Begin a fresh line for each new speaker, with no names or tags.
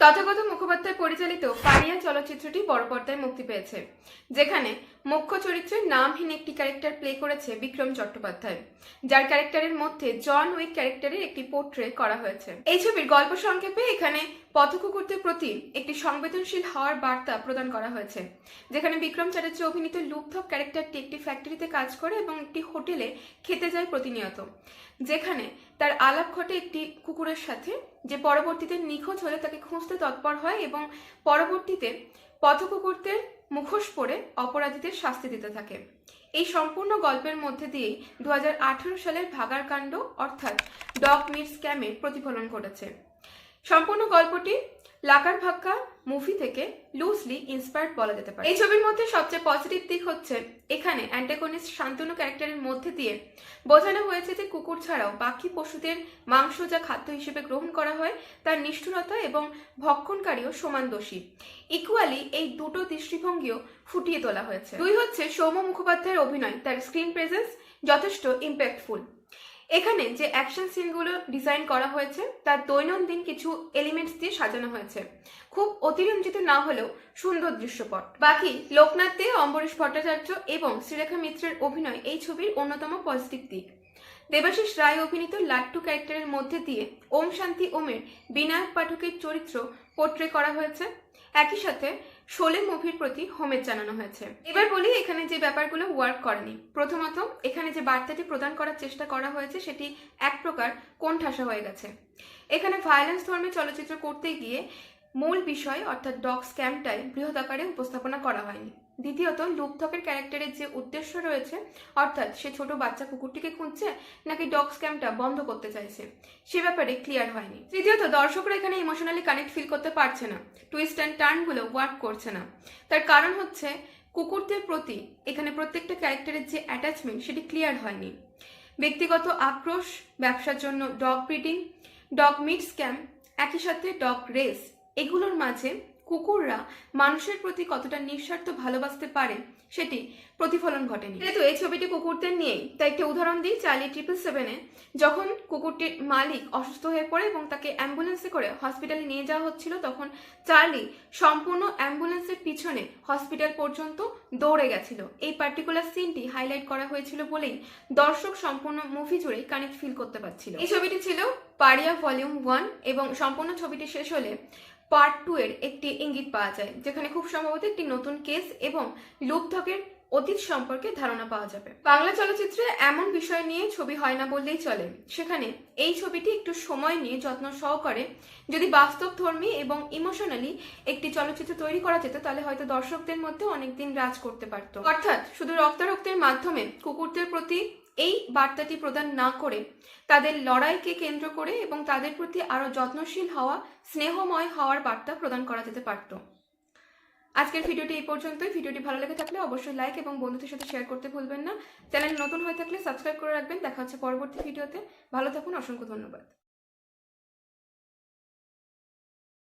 তথাগত মুখোপাধ্যায় পরিচালিত পারিয়া চলচ্চিত্রটি বড় পর্দায় মুক্তি পেয়েছে, যেখানে মুখ্য চরিত্রে নামহীন একটি ক্যারেক্টার প্লে করেছে বিক্রম চট্টোপাধ্যায়, যার ক্যারেক্টারের মধ্যে জন উইক ক্যারেক্টারের একটি পোর্ট্রে করা হয়েছে। এই ছবির গল্প সংক্ষেপে এখানে পথকুকুরদের প্রতি একটি সংবেদনশীল হওয়ার বার্তা প্রদান করা হয়েছে, যেখানে বিক্রম চ্যাটার্জি অভিনীত লুপথক ক্যারেক্টারটি একটি ফ্যাক্টরিতে কাজ করে এবং একটি হোটেলে খেতে যায় প্রতিনিয়ত, যেখানে তার আলাপ ঘটে একটি কুকুরের সাথে। যে পরবর্তীতে নিখোঁজ হলে তাকে খুঁজতে তৎপর হয় এবং পরবর্তীতে পথকুকুরদের মুখোশ পরে অপরাধীদের শাস্তি দিতে থাকে। এই সম্পূর্ণ গল্পের মধ্যে দিয়েই দু হাজার আঠারো সালের ভাগার কাণ্ড, অর্থাৎ ডগ মিট স্ক্যামের প্রতিফলন ঘটেছে। সম্পূর্ণ গল্পটি লাকার ভাক্কা মুভি থেকে লুজলি ইন্সপায়ার্ড বলা যেতে পারে। এই ছবির মধ্যে সবচেয়ে পজিটিভ দিক হচ্ছে, এখানে অ্যান্টাগনিস্ট শান্তনু ক্যারেক্টারের মধ্যে দিয়ে বোঝানো হয়েছে যে কুকুর ছাড়াও বাকি পশুদের মাংস যা খাদ্য হিসেবে গ্রহণ করা হয়, তার নিষ্ঠুরতা এবং ভক্ষণকারীও সমান দোষী। ইকুয়ালি এই দুটো দৃষ্টিভঙ্গিও ফুটিয়ে তোলা হয়েছে। দুই হচ্ছে সৌম্য মুখোপাধ্যায়ের অভিনয়, তার স্ক্রিন প্রেজেন্স যথেষ্ট ইম্প্যাক্টফুল এখানে যে অ্যাকশন সিনগুলো ডিজাইন করা হয়েছে, তার দৈনন্দিন কিছু এলিমেন্টস দিয়ে সাজানো হয়েছে। খুব অতিরঞ্জিত না হলেও সুন্দর দৃশ্যপট। বাকি লোকনাথ দে, অম্বরীশ ভট্টাচার্য এবং শ্রীরেখা মিত্রের অভিনয় এই ছবির অন্যতম পজিটিভ দিক। দেবাশিস রায় অভিনীত লাট্টু ক্যারেক্টারের মধ্যে দিয়ে ওম শান্তি ওমের বিনায়ক পাঠকের চরিত্র পোট্রে করা হয়েছে। একই সাথে শোলে মুভির প্রতি হোমেজ জানানো হয়েছে। এবার বলি এখানে যে ব্যাপারগুলো ওয়ার্ক করেনি। প্রথমত, এখানে যে বার্তাটি প্রদান করার চেষ্টা করা হয়েছে সেটি এক প্রকার কোণঠাসা হয়ে গেছে। এখানে ভায়োলেন্স ধর্মী চলচ্চিত্র করতে গিয়ে মূল বিষয়, অর্থাৎ ডগ স্ক্যামটাই বৃহৎ আকারে উপস্থাপনা করা হয়নি। দ্বিতীয়ত লুপথকের ক্যারেক্টারের যে উদ্দেশ্য রয়েছে, অর্থাৎ সে ছোট বাচ্চা কুকুরটিকে খুঁজছে, নাকি ডগ স্ক্যামটা বন্ধ করতে চাইছে, সে ব্যাপারে ক্লিয়ার হয়নি। তৃতীয়ত, দর্শকরা এখানে ইমোশনালি কানেক্ট ফিল করতে পারছে না টুইস্ট অ্যান্ড টার্নগুলো ওয়ার্ক করছে না। তার কারণ হচ্ছে, কুকুরদের প্রতি এখানে প্রত্যেকটা ক্যারেক্টারের যে অ্যাটাচমেন্ট সেটি ক্লিয়ার হয়নি। ব্যক্তিগত আক্রোশ, ব্যবসার জন্য dog breeding dog meat scam একই সাথে ডগ রেস এগুলোর মাঝে কুকুররা মানুষের প্রতি কতটা নিঃস্বার্থ ভালোবাসতে পারে সেটি প্রতিফলন ঘটেনি। যেহেতু এই ছবিটি কুকুরদের নিয়েই, তাই একটি উদাহরণ দিই চার্লি ট্রিপল সেভেনে যখন কুকুরটির মালিক অসুস্থ হয়ে পড়ে এবং তাকে অ্যাম্বুলেন্সে করে হসপিটালে নিয়ে যাওয়া হচ্ছিল, তখন চার্লি সম্পূর্ণ অ্যাম্বুলেন্সের পিছনে হসপিটাল পর্যন্ত দৌড়ে গেছিল। এই পার্টিকুলার সিনটি হাইলাইট করা হয়েছিল বলেই দর্শক সম্পূর্ণ মুভি জুড়েই কানেক্ট ফিল করতে পারছিল। এই ছবিটি ছিল পারিয়া ভলিউম ওয়ান এবং সম্পূর্ণ ছবিটি শেষ হলে পার্ট টু এর একটি ইঙ্গিত পাওয়া যায়, যেখানে খুব সম্ভবত একটি নতুন কেস এবং লুপথকের অতীত সম্পর্কে ধারণা পাওয়া যাবে। বাংলা চলচ্চিত্রে এমন বিষয় নিয়ে ছবি হয় না বললেই চলে। সেখানে এই ছবিটি একটু সময় নিয়ে যত্ন সহকারে যদি বাস্তব ধর্মী এবং ইমোশনালি একটি চলচ্চিত্র তৈরি করা যেত, তাহলে হয়তো দর্শকদের মধ্যে অনেকদিন রাজ করতে পারত। অর্থাৎ শুধু রক্তারক্তের মাধ্যমে কুকুরদের প্রতি এই বার্তাটি প্রদান না করে তাদের লড়াইকে কেন্দ্র করে এবং তাদের প্রতি আরও যত্নশীল হওয়া, স্নেহময় হওয়ার বার্তা প্রদান করা যেতে পারত। আজকের ভিডিওটি এই পর্যন্তই। ভিডিওটি ভালো লেগে থাকলে অবশ্যই লাইক এবং বন্ধুদের সাথে শেয়ার করতে ভুলবেন না। চ্যানেল নতুন হয়ে থাকলে সাবস্ক্রাইব করে রাখবেন। দেখা হচ্ছে পরবর্তী ভিডিওতে। ভালো থাকুন, অসংখ্য ধন্যবাদ।